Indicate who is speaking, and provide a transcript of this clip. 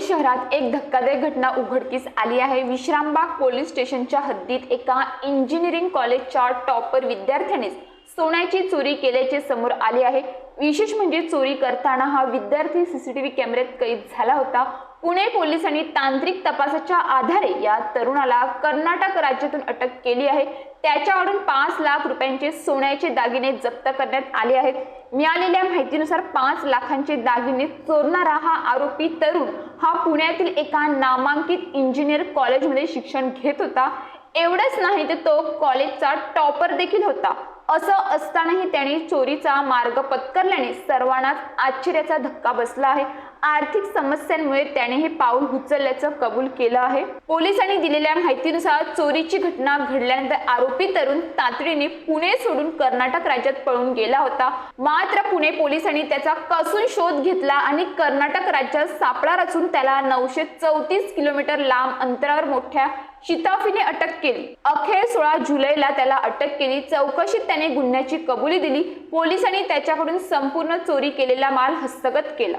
Speaker 1: शहरात एक धक्कादायक घटना उघडकीस आली आहे. विश्रामबाग पोलीस स्टेशनच्या हद्दीत एका इंजिनिअरिंग कॉलेजच्या टॉपर विद्यार्थ्यानेच सोन्याची चोरी केल्याचे समोर आले आहे. विशेष म्हणजे चोरी करताना हा विद्यार्थी सीसीटीव्ही कॅमेऱ्यात कैद झाला होता. पुणे पोलिसांनी तांत्रिक तपासाच्या आधारे या तरुणाला कर्नाटक राज्यातून अटक केली आहे. त्याच्याकडून पाच लाख रुपयांचे सोन्याचे दागिने जप्त करण्यात आले आहेत. मिळालेल्या माहितीनुसार पाच लाखांचे दागिने चोरणारा हा आरोपी तरुण हा पुण्यातील एका नामांकित इंजिनियर कॉलेजमध्ये शिक्षण घेत होता. एवढंच नाही तर तो कॉलेजचा टॉपर देखील होता. असं असतानाही त्याने चोरीचा मार्ग पत्करल्याने सर्वांनाच आश्चर्याचा धक्का बसला आहे. आर्थिक समस्यांमुळे त्याने हे पाऊल उचलल्याचं कबूल केलं आहे. पोलिसांनी दिलेल्या माहितीनुसार चोरीची घटना घडल्यानंतर आरोपी तरुण तातडीने पुणे सोडून कर्नाटक राज्यात पळून गेला होता. मात्र पुणे पोलिसांनी त्याचा कसून शोध घेतला आणि कर्नाटक राज्यात सापळा रचून त्याला नऊशे चौतीस किलोमीटर लांब अंतरावर मोठ्या शिताफीने अटक केली. अखेर सोळा जुलैला त्याला अटक केली. चौकशीत त्याने गुन्ह्याची कबुली दिली. पोलिसांनी त्याच्याकडून संपूर्ण चोरी केलेला माल हस्तगत केला.